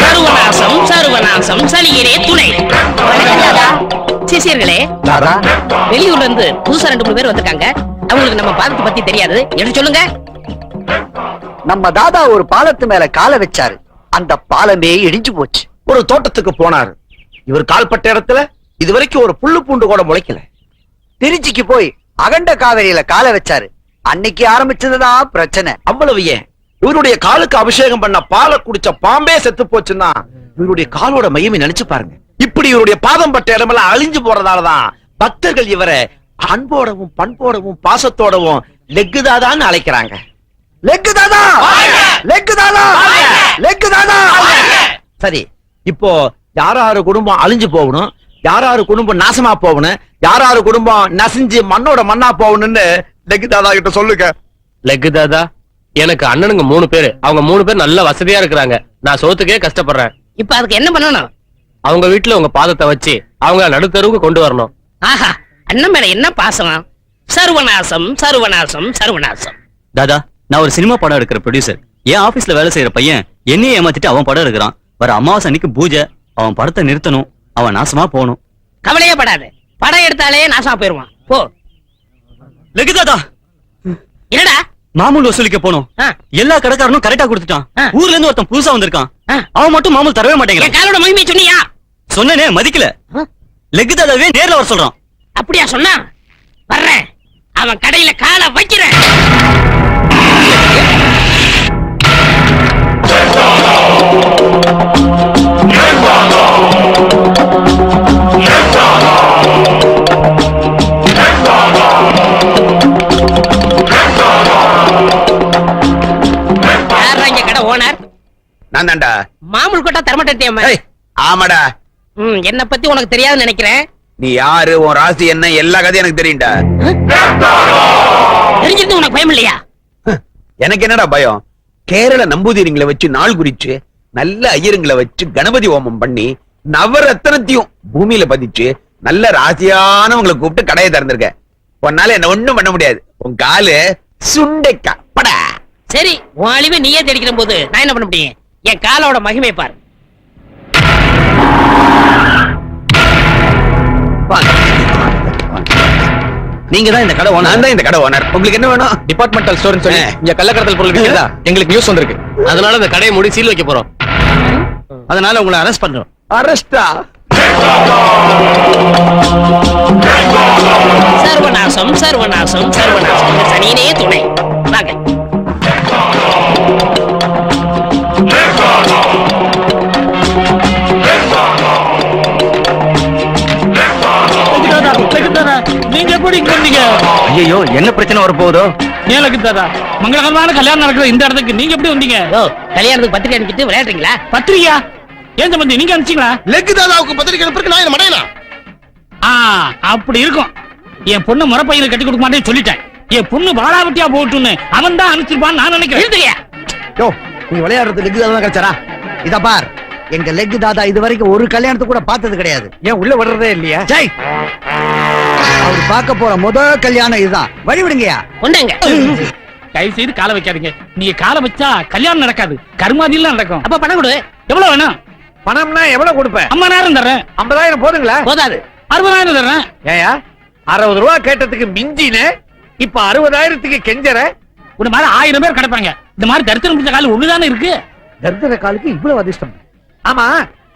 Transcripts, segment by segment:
சர்வநாசம் சர்வநாசம் சலியரே துணை. சிசியர்களே தாதா வெளியூர்ல இருந்து புதுசா ரெண்டு மூணு பேர் வந்திருக்காங்க. அவங்களுக்கு நம்ம பாதத்தை பத்தி தெரியாது. எடுத்து சொல்லுங்க. நம்ம தாதா ஒரு பாலத்து மேல காலை வச்சாரு. அந்த பாலமே இடிஞ்சு போச்சு. ஒரு தோட்டத்துக்கு போனாரு. இவர் கால்பட்ட இடத்துல இதுவரைக்கும் ஒரு புல்லு பூண்டு கூட முளைக்கல. திருச்சிக்கு போய் அகண்ட காவிரியில காலை வச்சாரு. அன்னைக்கு ஆரம்பிச்சதுதான் பிரச்சனை. அவ்வளவு ஏன்? இவருடைய காலுக்கு அபிஷேகம் பண்ண பாலை குடிச்ச பாம்பே செத்து போச்சுன்னா இவருடைய காலோட மையமை நினைச்சு பாருங்க. இப்படி இவருடைய பாதம் பட்ட இடமெல்லாம் அழிஞ்சு போறதாலதான் பக்தர்கள் இவரை அன்போடவும் பண்போடவும் பாசத்தோடவும் லெக்குதாதான்னு அழைக்கிறாங்க. லெக்கு தாதா லெக்கு தாதா லெக்கு தாதா சரி இப்போ யாராரு குடும்பம் அழிஞ்சு போகணும் யாராரு குடும்பம் நாசமா போகணும் யாராரு குடும்பம் நசிஞ்சு மண்ணோட மண்ணா போகணும்னு லெக்குதாதா கிட்ட சொல்லுங்க. லெக்கு தாதா எனக்கு அண்ணனுங்க மூணு பேரு. அவங்க மூணு பேர் நல்ல வசதியா இருக்கிறாங்க. நான் சோத்துக்கே கஷ்டப்படுறேன். இப்ப அதுக்கு என்ன பண்ணணும்? அவங்க வீட்டுல உங்க பாதத்தை வச்சு அவங்க நடுத்தருவுக்கு கொண்டு வரணும். ஆஹா அண்ணன் மேல என்ன பாசம்? சர்வநாசம் சர்வநாசம் சர்வநாசம். தாதா நான் ஒரு சினிமா படம் எடுக்கிற ப்ரொடியூசர் என் ஆபீஸ்ல வேலை செய்யற பையன் என்னையே ஏமாத்திட்டு அவன் படம் எடுக்கிறான். வர அமாவாசை அன்னைக்கு பூஜை. அவன் படத்தை நிறுத்தணும். அவன் நாசமா போகணும். கவலையே படாத. படம் எடுத்தாலே நாசமா போயிருவான். போ. லெக்கு தாதா என்னடா? மாமூல் வசூலிக்க போனோம். எல்லா கடைக்காரனும் கரெக்டா கொடுத்துட்டான். ஊர்ல இருந்து ஒருத்தன் புதுசா வந்திருக்கான். அவன் மட்டும் மாமூல் தரவே மாட்டேங்கிறான். காலோட மகிமையை சொன்னியா சொன்னனே மதிக்கல. ஆ, லெக்கு தாதாவே நேர்ல வர சொல்றான். அப்படியா சொன்னா? வர்றேன். அவன் கடையில காலை வைக்கிறேன். நான் தான்டா மாமூல் கொட்டா தரமாட்டேன் ஆமாடா. ம் என்ன பத்தி உனக்கு தெரியாதுன்னு நினைக்கிறேன். நீ யாரு உன் ராசி என்ன எல்லா கதையும் எனக்கு தெரியும்டா. தெரிஞ்சிருந்து உனக்கு பயம் இல்லையா? எனக்கு என்னடா பயம்? கேரள நம்பூதிரிங்களை வச்சு நாள் குறிச்சு நல்ல ஐயருங்களை வச்சு கணபதி ஹோமம் பண்ணி நவரத்னத்தையும் பூமியில பதிச்சு நல்ல ராசியானவங்களை கூப்பிட்டு கடையை திறந்திருக்க உன்னால என்ன ஒண்ணும் பண்ண முடியாது. உன் காலு சுண்டைக்கா. படா. சரி உன் அழிவை நீயே தெரிக்கிற போது நான் என்ன பண்ண முடியும்? என் காலோட மகிமை பாரு. நீங்க தான் இந்த கடை நான் தான் இந்த கடை ஓனர் உங்களுக்கு என்ன வேணும்? டிபார்ட்மெண்டல் ஸ்டோர்னு சொல்லி. இங்க கள்ளக்கடத்தல் பொருள் விக்கிறதா? எங்களுக்கு நியூஸ் வந்திருக்கு. அதனால இந்த கடையை மூடி சீல் வைக்க போறோம். அதனால உங்களை அரெஸ்ட் பண்றோம். அரஸ்டா சர்வநாசம் சர்வநாசம் சர்வநாசம். சனியனே துணை. வாங்க. நீங்க எப்படி வந்தீங்க? ஐயோ என்ன பிரச்சனை வர போகுதோ ஏலக்கு தாதா. மங்களகரமான கல்யாணம் நடக்கிற இந்த இடத்துக்கு. நீங்க எப்படி வந்தீங்க? கல்யாணத்துக்கு பத்திரிக்கை அனுப்பிட்டு விளையாடுறீங்களா? பத்திரிகையா ஏன் சம்பந்தி நீங்க அனுப்பிச்சீங்களா? லெக்கு தாதாவுக்கு பத்திரிக்கை அனுப்புறதுக்கு நான் மடையலாம் ஆ அப்படி இருக்கும். என் பொண்ணு முறப்பையில கட்டி கொடுக்க மாட்டேன்னு சொல்லிட்டேன். என் பொண்ணு பாலாவட்டியா போட்டுன்னு அவன் தான் அனுப்பிச்சிருப்பான்னு நான் நினைக்கிறேன். யோ நீ விளையாடுறது லெக்கு தாதா கிடைச்சாரா? இத பார் எங்க லெக்கு தாதா இது வரைக்கும் ஒரு கல்யாணத்தை கூட பார்த்தது கிடையாது. ஏன் உள்ள விடுறதே இல்லையா? ஜெய்! அவர் பார்க்க போற முத கல்யாணம் இதுதான். வழி விடுங்கயா கொண்டாங்க. தயவு செய்து காலை வைக்காதீங்க. நீங்க காலை வச்சா கல்யாணம் நடக்காது. கருமாதிலாம் நடக்கும். அப்ப பணம் கொடு. எவ்வளவு வேணும்? பணம்னா எவ்வளவு கொடுப்பேன் ஐம்பதாயிரம் தர்றேன். ஐம்பதாயிரம் போதுங்களா? போதாது. அறுபதாயிரம் தர்றேன். ஏயா அறுபது ரூபா கேட்டதுக்கு மிஞ்சின இப்ப அறுபதாயிரத்துக்கு கெஞ்சற? இந்த மாதிரி ஆயிரம் பேர் கிடப்பாங்க. இந்த மாதிரி தரித்திரம் பிடிச்ச கால் ஒண்ணுதானே இருக்கு? தர்தர காலுக்கு இவ்வளவு அதிர்ஷ்டம். ஆமா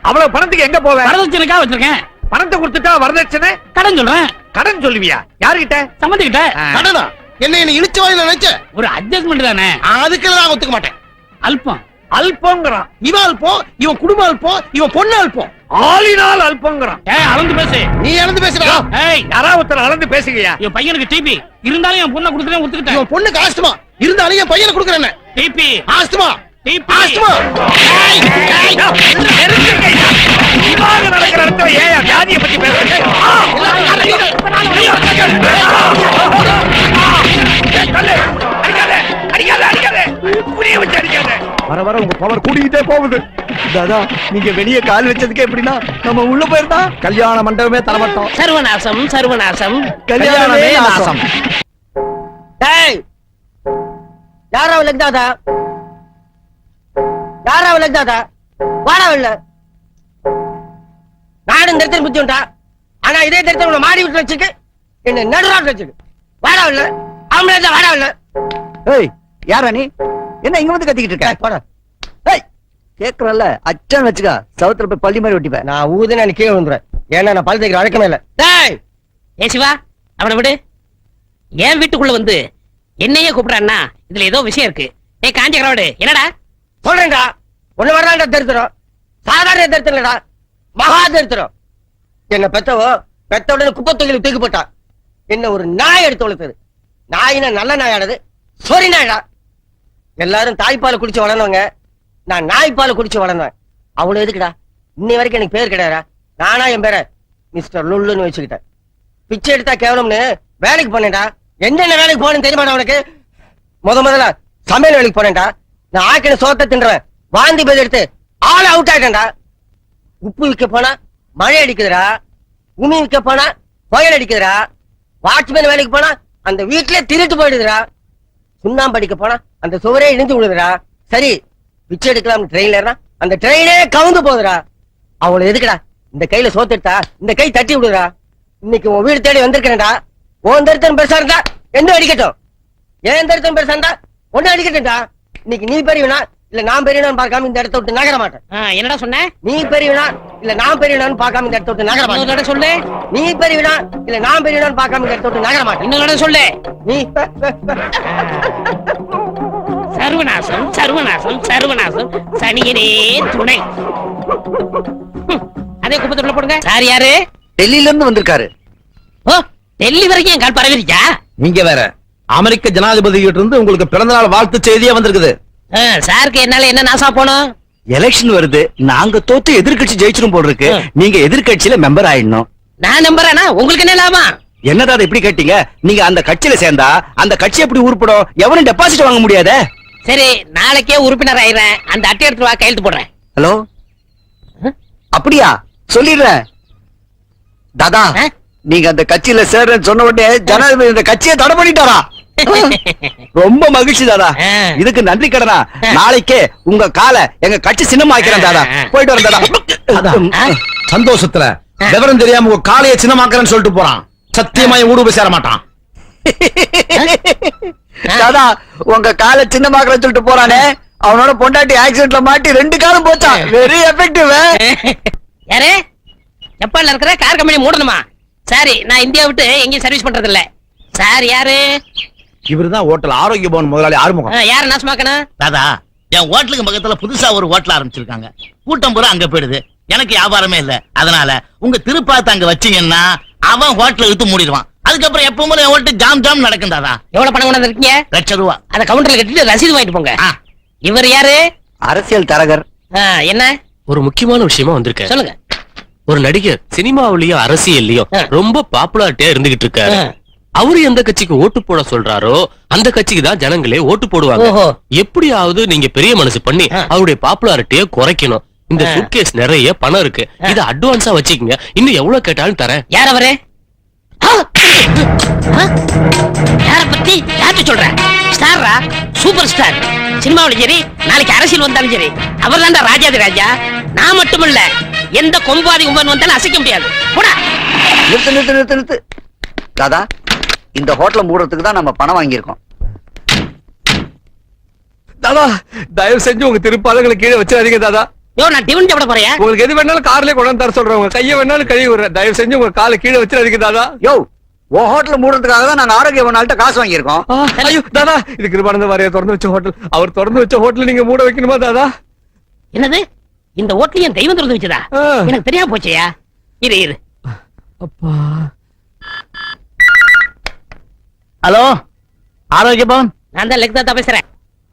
அவ்வளவு பணத்துக்கு எங்க போவேன் வரதட்சணைக்காக வச்சிருக்கேன். பணத்தை கொடுத்துட்டா வரதட்சணை? கடன் சொல்றேன். கடன் சொல்லுவியா? யாருகிட்ட? சம்மந்திக்கிட்ட? கடனா? என்ன என்ன இழிச்ச வாயில நினைச்ச? ஒரு அட்ஜஸ்ட்மெண்ட் தானே. அதுக்கு நான் ஒத்துக்க மாட்டேன். அல்பம். அல்பங்கிறான். இவன் அல்பம் இவன் குடும்பம் அல்பம் இவன் பொண்ணு அல்பம் ஆளினால் அல்பங்கிறான். ஏய் அளந்து பேசு. நீ இழந்து பேசுறா ஏய். யாராவது ஒருத்தர் அளந்து பேசுங்கயா என் பையனுக்கு டிபி இருந்தாலும் என் பொண்ணை கொடுத்துட்டேன் ஒத்துக்கிட்டேன். இவன் பொண்ணுக்கு ஆஸ்துமா. இருந்தாலும் என் பையனை கொடுக்குறேன் டிபி ஆஸ்துமா. DP asthma. ஏய், ஏய், நெருங்குங்கய்யா. இவாக நடக்கிற இடத்துல ஏன் வியாதியை பத்தி பேசுறீங்க. வர வர உங்க பவர் கூடிக்கிட்டே போகுது. தாதா நீங்க வெளியே கால் வச்சதுக்கு எப்படின்னா நம்ம உள்ள போயிருந்தா கல்யாண மண்டபமே தரமாட்டோம். சர்வநாசம் சர்வநாசம். கல்யாணமே நாசம். டேய், யாரா லக்தாதா யாரா லக்தாதா வாடா இல்ல நானும் இந்த இடத்துல புத்தி உண்டா? ஆனா இதே இடத்துல உன்னை மாடி விட்டு வச்சுக்கு என்ன நடுராட்டு வச்சுக்கு வாடா இல்ல ஆம்பளை வாடா இல்ல ஏய் யாரா நீ? என்ன இங்க வந்து கத்திக்கிட்டு இருக்க? போடா. ஏய் கேக்குறல்ல. அச்சான் வச்சுக்க. சவுத்துல போய் பள்ளி மாதிரி ஒட்டிப்பேன் நான் ஊதுன நீ கீழே வந்துடுறேன் ஏன்னா நான் பல் தைக்கிற வழக்கமே இல்ல. டேய் ஏ சிவா அவனை விடு. என் வீட்டுக்குள்ள வந்து என்னையே கூப்பிடுறான்னா இதுல ஏதோ விஷயம் இருக்கு. ஏ காஞ்ச கிரவடு என்னடா? சொல்றேன்டா. ஒண்ணு வரலாம்டா தரித்திரம் சாதாரண தரித்திரம் இல்லடா மகாதரித்திரம். என்ன பெத்தவோ பெத்த உடனே குப்பை தொகையில தூக்கி போட்டா. என்ன ஒரு நாய் எடுத்து வளர்த்தது. நாயினா நல்ல நாயானது சொரி நாயடா. எல்லாரும் தாய்ப்பால் குடிச்சு வளர்ந்தவங்க. நான் நாய்ப்பால் குடிச்சு வளர்ந்தேன் அவ்வளவு எதுக்குடா? இன்னை வரைக்கும் எனக்கு பேர் கிடையாதா நானா என் பேரை மிஸ்டர் லுல்லுன்னு வச்சுக்கிட்டேன். பிச்சை எடுத்தா கேவலம்னு வேலைக்கு போனேன்டா. என்னென்ன வேலைக்கு போனேன்னு தெரியுமாடா உனக்கு? முத முதல்ல சமையல் வேலைக்கு போனேன்டா. நான் ஆக்கின சோத்தை தின்றவன். வாந்தி பதில் எடுத்து ஆள் அவுட் ஆயிட்டேன்டா. உப்பு விற்க போனா மழை அடிக்குதுடா உமி விற்க போனா புயல் அடிக்குதுடா வாட்ச்மேன் வேலைக்கு போனா அந்த வீட்டுல திருட்டு போயிடுதுடா. சுண்ணாம்பு அடிக்க போனா அந்த சுவரே இணைஞ்சு விழுதுடா. சரி பிச்சை எடுக்கலாம் ட்ரெயின்ல ஏறினா அந்த ட்ரெயினே கவுந்து போகுதுடா. அவளை எதுக்குடா? இந்த கையில சோத்துட்டா இந்த கை தட்டி விடுறா இன்னைக்கு உன் வீடு தேடி வந்திருக்கேன்டா உன் தருத்தன் பெருசா இருந்தா என்ன அடிக்கட்டும்? ஏன் தருத்தன் பெருசா இருந்தா? ஒண்ணு அடிக்கட்டும்டா. இன்னைக்கு நீ பெரியவனா இல்ல நான் பெரியவனான்னு பார்க்காம இந்த இடத்த விட்டு நகர மாட்டேன். என்னடா சொன்ன? நீ பெரியவனா? இல்ல நான் பெரியவனான்னு பார்க்காம இந்த இடத்த விட்டு நகர இன்னொரு மாட்டேன் தடவை சொல்லு. நீ பெரியவனா? இல்ல நான் பெரியவனான்னு பார்க்காம இந்த இடத்த விட்டு நகர மாட்டேன். இன்னொரு தடவை சொல்லு. நீ சர்வநாசம் சர்வநாசம் சர்வநாசம். சனியனே துணை. அதே குப்பத்துக்குள்ள போடுங்க. சார் யாரு? டெல்லியில இருந்து வந்திருக்காரு. ஓ டெல்லி வரைக்கும் என் கால் பரவிருச்சா? நீங்க வேற. அமெரிக்க ஜனாதிபதி கிட்ட இருந்து உங்களுக்கு பிறந்தநாள் வாழ்த்து செய்தியே வந்திருக்குது. சாருக்கு என்னால என்ன நாசா போனோம் எலெக்ஷன் வருது. நாங்க தோத்து எதிர்க்கட்சி ஜெயிச்சிரும் போல் இருக்கு நீங்க எதிர்க்கட்சியில மெம்பர் ஆயிடணும். நான் நம்புறேனா உங்களுக்கு என்ன லாபம்? என்னடா அதை இப்படி கேட்டீங்க? நீங்க அந்த கட்சியில சேர்ந்தா அந்த கட்சி எப்படி உருப்படும்? எவனும் டெபாசிட் வாங்க முடியாதே? சரி நாளைக்கே உறுப்பினர் ஆயிடுறேன். அந்த அட்டை எடுத்து வா கையெழுத்து போடுறேன். ஹலோ அப்படியா? சொல்லிடுறேன். தாதா? நீங்க அந்த கட்சியில சேர்றேன்னு சொன்ன உடனே ஜனாதிபதி இந்த கட்சியை தடை பண்ணிட்டாரா? ரொம்ப மகிழ்ச்சி தாதா. இதுக்கு நன்றி கடனா? நாளைக்கே உங்க காலை எங்க கட்சி சின்னமா ஆக்கிறேன் தாதா. போயிட்டு வரேன் தாதா? சந்தோஷத்துல விவரம் தெரியாம உங்க காலையை சின்னமாக்குறேன்னு சொல்லிட்டு போறான். சத்தியமா என் போய் சேர மாட்டான். தாதா உங்க காலை சின்னமாக்குறேன்னு சொல்லிட்டு போறானே. அவனோட பொண்டாட்டி ஆக்சிடென்ட்ல மாட்டி ரெண்டு காலம் போச்சான். வெரி எஃபெக்டிவ் யாரு? ஜப்பான்ல இருக்கிற கார் கம்பெனி மூடணுமா? சரி நான் இந்தியா விட்டு எங்கேயும் சர்வீஸ் பண்றது இல்ல சார் யாரு? இவருதான் ஹோட்டல் ஆரோக்கிய பவன் முதலாளி ஆறுமுகம். யாரு நாசமாக்கணும்? தாதா என் ஹோட்டலுக்கு பக்கத்துல புதுசா ஒரு ஹோட்டல் ஆரம்பிச்சிருக்காங்க. கூட்டம் பூரா அங்க போயிடுது. எனக்கு வியாபாரமே இல்ல. அதனால உங்க திருப்பாத்த அங்க வச்சீங்கன்னா அவன் ஹோட்டலை இழுத்து மூடிடுவான். அதுக்கப்புறம் எப்பவும் என் ஹோட்டல் ஜாம் ஜாம் நடக்கும் தாதா எவ்வளவு பணம் கொண்டு இருக்கீங்க லட்ச ரூபா. அத கவுண்டர்ல கட்டிட்டு ரசீது வாங்கிட்டு போங்க. ஆ. இவர் யாரு? அரசியல் தரகர். என்ன? ஒரு முக்கியமான விஷயமா வந்திருக்கேன். சொல்லுங்க. ஒரு நடிகர் சினிமாவிலயும் அரசியல்லயும். ரொம்ப பாப்புலாரிட்டியா இருந்துகிட்டு இருக்காரு. அவரு எந்த கட்சிக்கு ஓட்டு போட சொல்றாரோ அந்த கட்சிக்கு தான் ஜனங்களே ஓட்டு போடுவாங்க. எப்படியாவது நீங்க பெரிய மனசு பண்ணி. அவருடைய பாப்புலாரிட்டிய குறைக்கணும். இந்த. சூட்கேஸ் நிறைய பணம் இருக்கு. இத அட்வான்ஸா வச்சுக்கங்க. இன்னும் எவ்வளவு கேட்டாலும் தரேன். யார் அவரு? யார பத்தி யார்கிட்ட சொல்ற? ஸ்டாரா சூப்பர் ஸ்டார் சினிமாவிலும் சரி நாளைக்கு அரசியல் வந்தாலும் சரி. அவர் தான்டா ராஜாதி ராஜா. நான் மட்டும் இல்ல எந்த கொம்பாதி கும்பன் வந்தாலும் அசைக்க முடியாது. போடா. நிறுத்து நிறுத்து நிறுத்து நிறுத்து. தாதா. இந்த ஹோட்டலை மூடுறதுக்கு தான் நம்ம பணம் வாங்கியிருக்கோம். தாதா தயவு செஞ்சு உங்க திருப்பாதங்களை கீழே வச்சிடாதீங்க தாதா. யோ நான் டிவன் சாப்பிட போறியா உங்களுக்கு எது வேணாலும் கார்லயே கொண்டு வந்து தர சொல்றேன். உங்க கையை வேணாலும் கழுவி விடுறேன். தயவு செஞ்சு உங்க காலை கீழே வச்சிடாதீங்க தாதா. யோ உன் ஹோட்டலை மூடுறதுக்காக தான் நாங்க ஆரோக்கிய நாள்கிட்ட காசு வாங்கியிருக்கோம். ஐயோ தாதா இது கிருபானந்த வாரியா திறந்து வச்ச ஹோட்டல். அவர் திறந்து வச்ச ஹோட்டல் நீங்க மூட வைக்கணுமா தாதா? என்னது? இந்த ஓட்டல என் தெய்வம் திறந்து வச்சதா. எனக்கு தெரியாம போச்சேயா? இரு இரு. அப்பா. ஹலோ ஆரோக்கிய பவன். நான் தான் லெக்தாத்தா பேசுறேன்.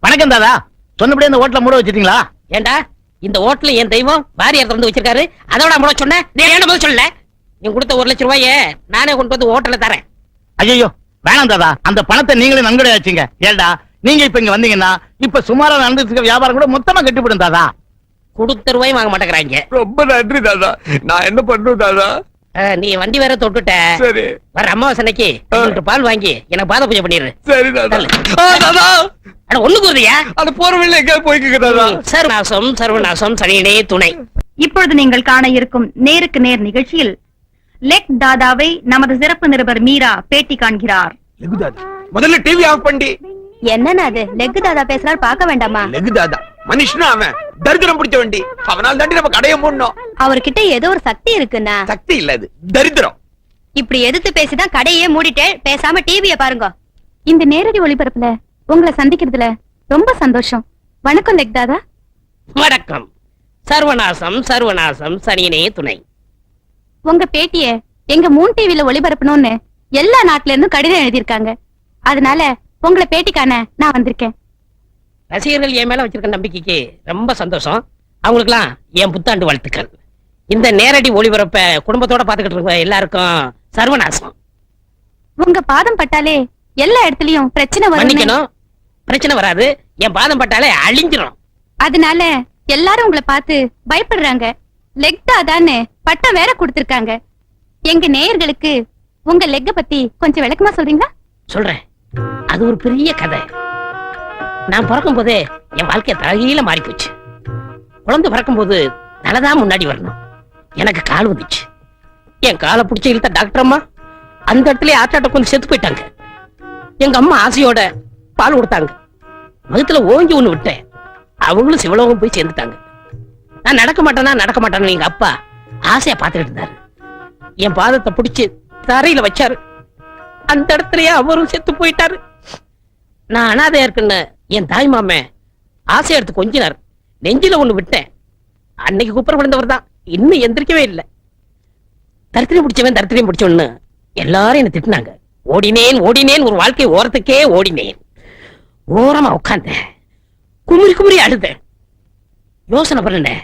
வணக்கம் தாதா சொன்னபடியே அந்த ஹோட்டலை மூட வச்சிட்டீங்களா? ஏண்டா இந்த ஓட்டல என் தெய்வம் வாரியார் திறந்து வச்சிருக்காரு. அதோட முறை சொன்னேன். நீ ஏன்டா முதல்ல சொல்லல? நீ கொடுத்த ஒரு லட்சம் ரூபாயே நானே கொண்டு வந்து ஹோட்டல்ல தரேன். ஐயோ வேணாம் தாதா அந்த பணத்தை நீங்களே நன்கொடை வச்சீங்க ஏண்டா நீங்க இப்ப இங்க வந்தீங்கன்னா இப்ப சுமாரா நடந்துட்டு இருக்க வியாபாரம் கூட மொத்தமா கட்டிவிடும் தாதா கொடுத்த ரூபாயும் வாங்க மாட்டேங்கிறாங்க. ரொம்ப நன்றி தாதா நான் என்ன பண்றேன் தாதா நீ வண்டி வேற தொட்டுட்ட. சரி. வர அமாவாசை அன்னைக்கு பால் வாங்கி எனக்கு பாத பூஜை பண்ணிடு சரி தாதா தாதா அட எங்க தாதா சர்வநாசம் சர்வநாசம் சனியனே துணை. இப்பொழுது நீங்கள் காண இருக்கும் நேருக்கு நேர் நிகழ்ச்சியில் லெக் தாதாவை நமது சிறப்பு நிருபர் மீரா பேட்டி காண்கிறார். முதல்ல டிவி ஆஃப் பண்ணி. என்னன்னா அது? லெக் தாதா பேசுறாரு பார்க்க வேண்டாமா? லெகுதாதா மனுஷனா அவன்? தரித்திரம் பிடிச்ச வண்டி. அவனால் தாண்டி நம்ம கடைய மூடணும். அவர்கிட்ட ஏதோ ஒரு சக்தி இருக்குன்னா சக்தி இல்ல அது. தரித்திரம். இப்படி எதிர்த்து பேசிதான் கடையே மூடிட்டு பேசாம டிவிய பாருங்க. இந்த நேரடி ஒளிபரப்புல உங்களை சந்திக்கிறதுல ரொம்ப சந்தோஷம். வணக்கம் லெக் தாதா. வணக்கம். சர்வநாசம் சர்வநாசம் சனியனே துணை. உங்க பேட்டிய எங்க மூன் டிவில ஒளிபரப்பணும்னு எல்லா நாட்டுல இருந்தும் கடிதம் எழுதியிருக்காங்க. அதனால உங்களை பேட்டி காண நான் வந்திருக்கேன். ரசிகர்கள் என் மேல வச்சிருக்க நம்பிக்கைக்கு ரொம்ப சந்தோஷம். அவங்களுக்குலாம் என் புத்தாண்டு வாழ்த்துக்கள். இந்த நேரடி ஒளிபரப்ப குடும்பத்தோட பாத்துக்கிட்டு இருக்க எல்லாருக்கும் சர்வநாசம். உங்க பாதம் பட்டாலே எல்லா இடத்துலயும் பிரச்சனை மன்னிக்கணும். பிரச்சனை வராது. என் பாதம் பட்டாலே அழிஞ்சிரும். அதனால எல்லாரும் உங்களை பார்த்து பயப்படுறாங்க. லெக் தாதான்னு பட்டம் வேற கொடுத்திருக்காங்க. எங்க நேயர்களுக்கு உங்க லெக்க பத்தி கொஞ்சம் விளக்கமா சொல்றீங்களா? சொல்றேன். அது ஒரு பெரிய கதை. நான் பிறக்கும் போதே என் வாழ்க்கை தலையில மாறி போச்சு குழந்தை பிறக்கும் போது தலைதான் முன்னாடி வரணும். எனக்கு கால் வந்துச்சு. என் காலை பிடிச்சி இழுத்த டாக்டர் அம்மா அந்த இடத்துல ஆட்டாட்ட கொஞ்சம் செத்து போயிட்டாங்க. எங்க அம்மா ஆசையோட பால் கொடுத்தாங்க. மகத்துல ஓங்கி ஒண்ணு விட்டேன். அவங்களும் சிவலோகம் போய் சேர்ந்துட்டாங்க. நான் நடக்க மாட்டேன்னா நடக்க மாட்டேன்னு எங்க அப்பா ஆசையா பார்த்துக்கிட்டு இருந்தாரு. என் பாதத்தை பிடிச்சு தரையில வச்சாரு. அந்த இடத்துலயே அவரும் செத்து போயிட்டாரு. நான் அனாதையா இருக்குன்னு என் தாய் மாமன் ஆசை எடுத்து கொஞ்சினார். நெஞ்சில ஒண்ணு விட்டேன். அன்னைக்கு குப்புற விழுந்தவர் தான் இன்னும் எந்திரிக்கவே இல்லை. தரித்திரம் பிடிச்சவன் தரித்திரம் பிடிச்சவன்னு எல்லாரும் என்ன திட்டினாங்க. ஓடினேன் ஓடினேன் ஒரு வாழ்க்கை ஓரத்துக்கே ஓடினேன். ஓரமா உட்காந்தேன் குமுறி குமுறி அழுதேன். யோசனை பண்ணேன்.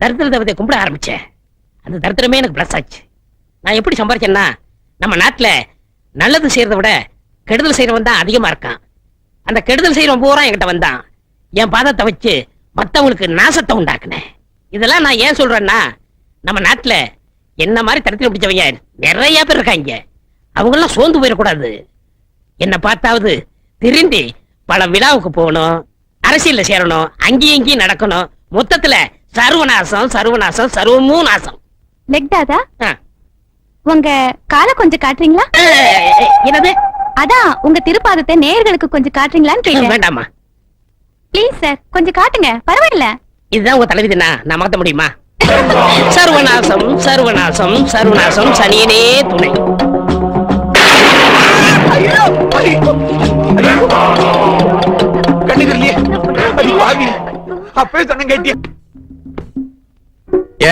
தரித்திர தேவதையை கும்பிட ஆரம்பிச்சேன். அந்த தரித்திரமே எனக்கு பிளஸ் ஆச்சு. நான் எப்படி சம்பாதிச்சேன்னா நம்ம நாட்டில் நல்லது செய்யறதை விட கெடுதல் செய்யறவன் தான் அதிகமா இருக்கான். அந்த கெடுதல் செய்யறவன் பூரா என்கிட்ட வந்தான். என் பாதத்தை வச்சு மத்தவங்களுக்கு நாசத்தை உண்டாக்குனேன். இதெல்லாம் நான் ஏன் சொல்றேன்னா நம்ம நாட்டுல என்ன மாதிரி தரத்தில் பிடிச்சவங்க நிறைய பேர் இருக்காங்க. அவங்க எல்லாம் சோர்ந்து போயிடக்கூடாது. என்ன பார்த்தாவது திரும்பி பல விழாவுக்கு போகணும் அரசியல்ல சேரணும் அங்கேயும் இங்கேயும் நடக்கணும். மொத்தத்துல சர்வநாசம் சர்வநாசம் சர்வமும் நாசம். லெக் தாதா. உங்க காலை கொஞ்சம் காட்டுறீங்களா? என்னது? அதான் உங்க திருப்பாதத்தை நேயர்களுக்கு கொஞ்சம் காட்டுறீங்களான்னு கேட்டேன். வேண்டாமா ப்ளீஸ் சார் கொஞ்சம் காட்டுங்க. பரவாயில்ல. இதுதான் உங்க தலைவிதினா? நான் மாத்த முடியுமா? சர்வநாசம் சர்வநாசம் சர்வநாசம் சனியனே துணை.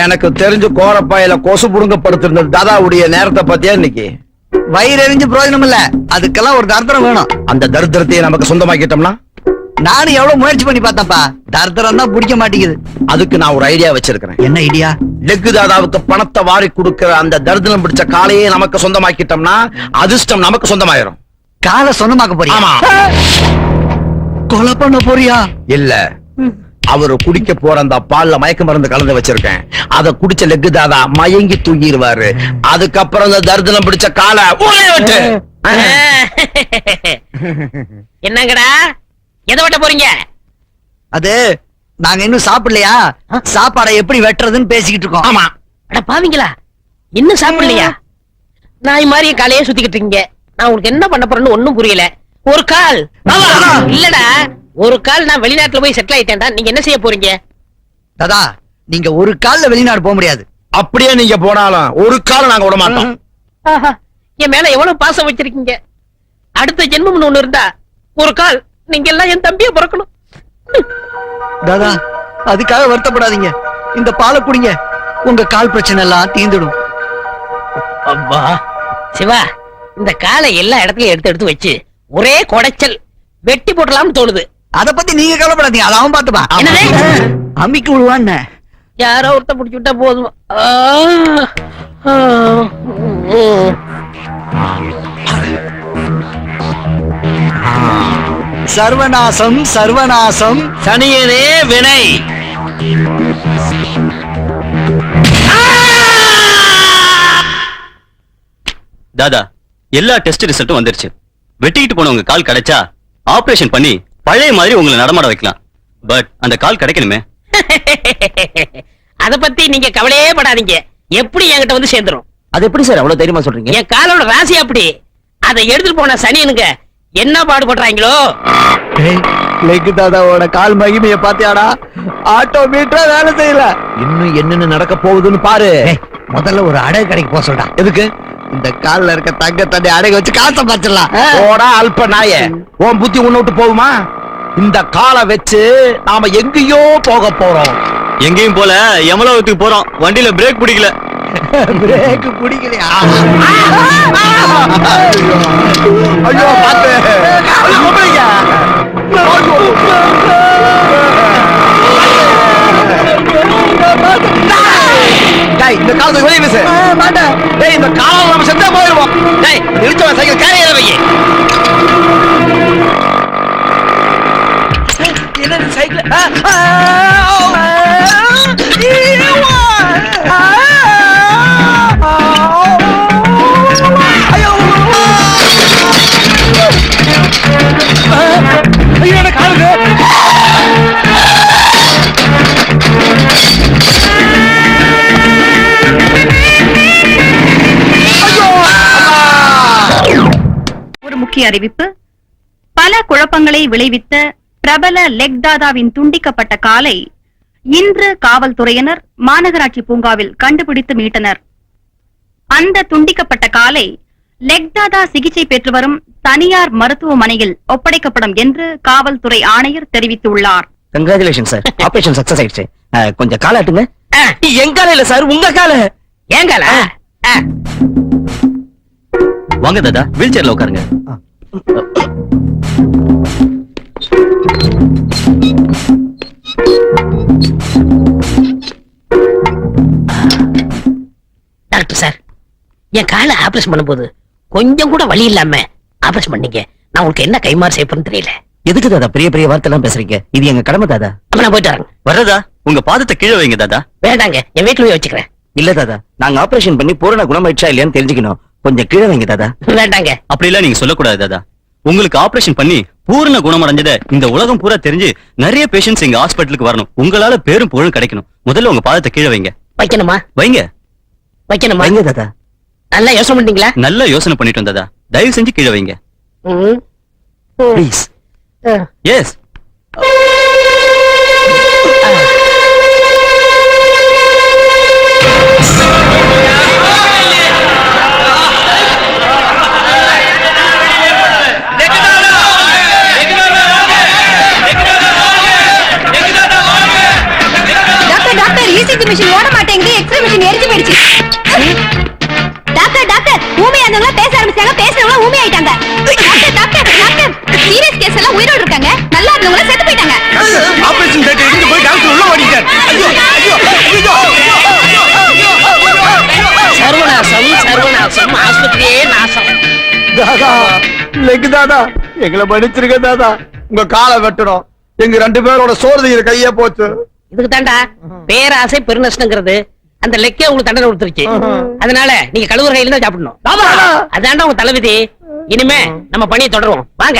எனக்கு தெரிஞ்சு கோரப்பாயில கொசு புடுங்க படுத்திருந்த தாதாவுடைய நேரத்தை பத்தியா இன்னைக்கு? வயிறு எரிஞ்சு பிரயோஜனம் இல்ல அதுக்கெல்லாம் ஒரு தர்தரம் வேணும். அந்த தரித்திரத்தையே நமக்கு சொந்தமாக்கிட்டோம்னா? நானும் எவ்வளவு முயற்சி பண்ணி பார்த்தேன்ப்பா. தர்தரம் தான் பிடிக்க மாட்டேங்குது. அதுக்கு நான் ஒரு ஐடியா வச்சிருக்கிறேன். என்ன ஐடியா லெக்கு தாதாவுக்கு பணத்தை வாரி கொடுக்கிற அந்த தரித்திரம் பிடிச்ச காலையே நமக்கு சொந்தமாக்கிட்டோம்னா அதிர்ஷ்டம் நமக்கு சொந்தமாயிரும். காலை சொந்தமாக்க போறியா? கொலை பண்ண போறியா? இல்ல. அவரு குடிக்க போற அந்த பால்ல மயக்க மருந்து கலந்து வச்சிருக்கேன். அத குடிச்ச லெக்கு தாதா மயங்கி தூங்கிடுவாரு அதுக்கப்புறம் அந்த தரித்திரம் பிடிச்ச காலை ஊரே விட்டு. என்னங்கடா? எதை வெட்ட போறீங்க? அது நாங்க இன்னும் சாப்பிடலையா? சாப்பாடை எப்படி வெட்டுறதுன்னு பேசிக்கிட்டு இருக்கோம். ஆமா. அட பாவீங்களா இன்னும் சாப்பிடலையா? நாய் மாதிரி காலையே சுத்திக்கிட்டு இருக்கீங்க. நான் உங்களுக்கு என்ன பண்ண போறேன்னு ஒண்ணும் புரியல. ஒரு கால். இல்லடா. ஒரு கால் நான் வெளிநாட்டுல போய் செட்டில் ஆயிட்டேன்டா. நீங்க என்ன செய்ய போறீங்க? தாதா நீங்க ஒரு கால்ல வெளிநாடு போக முடியாது. அப்படியே நீங்க போனாலும் ஒரு காலம் நாங்க விட மாட்டோம். ஆஹா, என் மேல எவ்வளவு பாசம் வச்சிருக்கீங்க? அடுத்த ஜென்மம்னு ஒண்ணு இருந்தா ஒரு கால் நீங்க எல்லாம் என் தம்பிய பிறக்கணும். தாதா அதுக்காக வருத்தப்படாதீங்க. இந்த பாலை குடிங்க. உங்க கால் பிரச்சனை எல்லாம் தீந்துடும் அப்பா சிவா இந்த காலை எல்லா இடத்துலயும் எடுத்து எடுத்து வச்சு ஒரே குடைச்சல். வெட்டி போடலாம்னு தோணுது. அத பத்தி நீங்க கவலைப்படாதீங்க. அத அவன் பாத்துப்பா என்னது? அம்மிக்கு விழுவான்னு யாரோ ஒருத்த பிடிச்சு விட்டா போதும். சர்வநாசம் சர்வநாசம். சனியனே வினை. தாதா எல்லா டெஸ்ட் ரிசல்ட்டும் வந்துருச்சு. வெட்டிக்கிட்டு போனவங்க கால் கிடைச்சா ஆபரேஷன் பண்ணி பழைய மாதிரி உங்களை நடமாட வைக்கலாம். பட் அந்த கால் கிடைக்கணுமே. அத பத்தி நீங்க கவலையே படாதீங்க. எப்படி என்கிட்ட வந்து சேர்ந்துரும்? அது எப்படி சார் அவ்வளவு தைரியமா சொல்றீங்க? என் காலோட ராசி அப்படி. அதை எடுத்துட்டு போன சனியனுங்க என்ன பாடுபடுறாங்களோ லெக் தாதாவோட கால் மகிமைய பாத்தியாடா ஆட்டோ மீட்டரா வேலை செய்யல. இன்னும் என்னென்ன நடக்க போகுதுன்னு பாரு. முதல்ல ஒரு அடகு கடைக்கு போக சொல்றா எதுக்கு? இந்த கால்ல இருக்க தங்க தண்ணி அடகு வச்சு காசை பாச்சிடலாம் போடா அல்ப நாய. உன் புத்தி உன்னை விட்டு போகுமா? இந்த காலை வச்சு நாம எங்கேயோ போக போறோம். எங்கேயும் போல யமலோகத்துக்கு போறோம். வண்டியில பிரேக் பிடிக்கல. பிரேக் பிடிக்கலையா? ஐயோ பாத்து இந்த காலத்துக்கு வெளியே வீசு. டேய் இந்த காலம் நம்ம செத்தா போயிருவோம். டேய் நிறுத்தவன் சைக்கிள் கேரியர் வை முக்கிய அறிவிப்பு. பல குழப்பங்களை விளைவித்த பிரபல லெக் தாதாவின் துண்டிக்கப்பட்ட காலை இன்று காவல்துறையினர் மாநகராட்சி பூங்காவில் கண்டுபிடித்து மீட்டனர். அந்த துண்டிக்கப்பட்ட காலை லெக் தாதா சிகிச்சை பெற்று வரும் தனியார் மருத்துவமனையில் ஒப்படைக்கப்படும் என்று காவல்துறை ஆணையர் தெரிவித்துள்ளார். கங்க்ராச்சுலேஷன் சார் ஆபரேஷன் சக்சஸ் ஆயிடுச்சு. அஹ், கொஞ்சம் என் கால இல்ல சார் உங்க கால. ஆ, வாங்க தாதா. வீல் சேர்ல உட்காருங்க. டாக்டர் சார் என் காலை ஆபரேஷன் பண்ணும்போது கொஞ்சம் கூட வலி இல்லாம ஆபரேஷன் பண்ணீங்க. நான் உங்களுக்கு என்ன கைமாறு செய்யப்படுன்னு தெரியல. எதுக்கு தாதா பெரிய பெரிய வார்த்தை எல்லாம் பேசுறீங்க? இது எங்க கடமை தாதா அப்ப நான் போயிட்டு வரேன். வர்றதா? உங்க பாதத்தை கீழே வைங்க தாதா வேண்டாங்க என் வீட்டுல போய் வச்சுக்கிறேன். இல்ல தாதா நாங்க ஆபரேஷன் பண்ணி பூரண குணமாயிடுச்சா இல்லையான்னு தெரிஞ்சுக்கணும். கொஞ்சம் கீழே வைங்க தாதா வேண்டாங்க. அப்படிலாம் நீங்க சொல்லக்கூடாது தாதா உங்களுக்கு ஆபரேஷன் பண்ணி பூர்ண குணமடைஞ்சத இந்த உலகம் பூரா தெரிஞ்சு நிறைய பேஷண்ட்ஸ் எங்க ஹாஸ்பிட்டலுக்கு வரணும். உங்களால பேரும் புகழும் கிடைக்கணும். முதல்ல உங்க பாதத்தை கீழே வைங்க. வைக்கணுமா? வைங்க. வைக்கணுமா? வைங்க தாதா நல்லா யோசனை பண்ணீங்களா நல்லா யோசனை பண்ணிட்டு வந்ததா தயவு செஞ்சு கீழே வைங்க. ப்ளீஸ். எஸ் இசிஜி மிஷின் ஓட மாட்டேங்குது. எக்ஸ்ரே மிஷின் எரிஞ்சு போயிடுச்சு. டாக்டர் டாக்டர் ஊமை ஆனவங்க பேச ஆரம்பிச்சாங்க. பேசுறவங்க ஊமை ஆயிட்டாங்க. Doctor doctor doctor serious case எல்லாம் உயிரோட இருக்காங்க. நல்லா இருந்தவங்க செத்து போயிட்டாங்க. ஆபரேஷன் தேட்டர் இருந்து போய் டாக்டர் உள்ள ஓடிட்டார். ஐயோ ஐயோ ஐயோ. சர்வநாசம் சர்வநாசம். ஆஸ்பத்திரியே நாசம். தாதா லெக் தாதா எங்களை மன்னிச்சிருக்க தாதா. உங்க காலை வெட்டணும் எங்க ரெண்டு பேரோட சோறு கையே போச்சு. இதுக்கு தாண்டா பேராசை பெருநஷ்டங்கிறது. அந்த லெக்கே உங்களுக்கு தண்டனை கொடுத்துருச்சு. அதனால நீங்க கழுவுற கையில தான் சாப்பிடணும். அதான்டா உங்க தலைவிதி இனிமே நம்ம பணியை தொடருவோம். வாங்க.